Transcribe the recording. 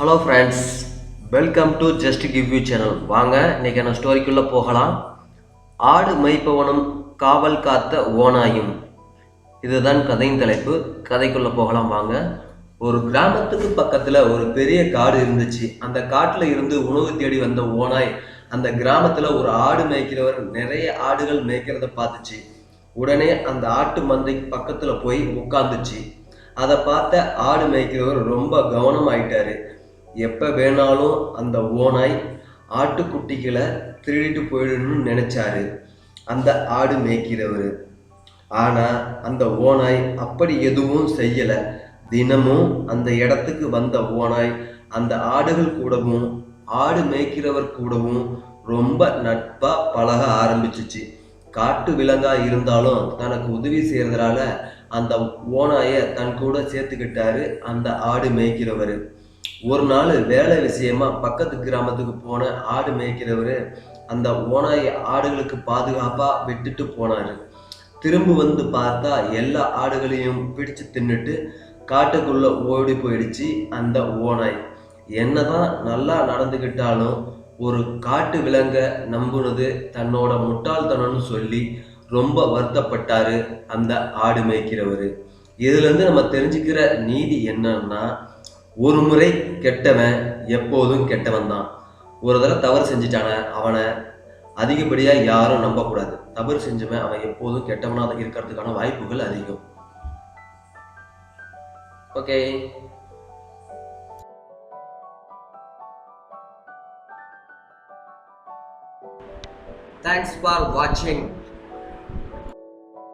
Hello friends welcome to just give you channel வாங்க இன்றைக்கான ஸ்டோரிக்குள்ளே போகலாம். ஆடு மைப்பவனும் காவல் காத்த ஓனாயும் இதுதான் கதையின் தலைப்பு. கதைக்குள்ளே போகலாம் வாங்க. ஒரு கிராமத்துக்கு பக்கத்தில் ஒரு பெரிய காடு இருந்துச்சு. அந்த காட்டில் இருந்து உணவு தேடி வந்த ஓனாய் அந்த கிராமத்தில் ஒரு ஆடு மேய்க்கிறவர் நிறைய ஆடுகள் மேய்க்கிறத பார்த்துச்சு. உடனே அந்த ஆட்டு மந்தை பக்கத்தில் போய் உட்காந்துச்சு அதை பார்த்த ஆடு மேய்க்கிறவர் ரொம்ப கவனமாயிட்டாரு. எப்போ வேணாலும் அந்த ஓனாய் ஆட்டுக்குட்டிகளை திருடிட்டு போயிடணும்னு நினைச்சாரு. அந்த ஆடு மேய்க்கிறவர். ஆனால் அந்த ஓனாய் அப்படி எதுவும் செய்யலை. தினமும் அந்த இடத்துக்கு வந்த ஓனாய் அந்த ஆடுகள் கூடவும் ஆடு மேய்க்கிறவர் கூடவும் ரொம்ப நட்பாக பழக ஆரம்பிச்சிச்சு. காட்டு விலங்கா இருந்தாலும் தனக்கு உதவி செய்யறதுனால அந்த ஓனாயை தன் கூட சேர்த்துக்கிட்டாரு அந்த ஆடு மேய்க்கிறவர். ஒரு நாள் வேலை விஷயமா பக்கத்து கிராமத்துக்கு போன ஆடு மேய்க்கிறவர் அந்த ஓனாய் ஆடுகளுக்கு பாதுகாப்பாக விட்டுட்டு போனாரு. திரும்ப வந்து பார்த்தா எல்லா ஆடுகளையும் பிடிச்சு தின்னுட்டு காட்டுக்குள்ளே ஓடி போயிடுச்சு அந்த ஓனாய் என்னதான் நல்லா நடந்துக்கிட்டாலும் ஒரு காட்டு விலங்க நம்புனது தன்னோட முட்டாள்தனம்னு சொல்லி ரொம்ப வருத்தப்பட்டாரு அந்த ஆடு மேய்க்கிறவர். இதுலேருந்து நம்ம தெரிஞ்சுக்கிற நீதி என்னன்னா ஒரு முறை கெட்டவன் எப்போதும் கெட்டவன் தான் ஒரு தடவை தவறு செஞ்சுட்டான அவனை அதிகப்படியா யாரும் நம்பக்கூடாது. தவறு செஞ்சவன் அவன் எப்போதும் கெட்டவனாக இருக்கிறதுக்கான வாய்ப்புகள் அதிகம். ஓகே. தேங்க்ஸ் ஃபார் வாட்சிங்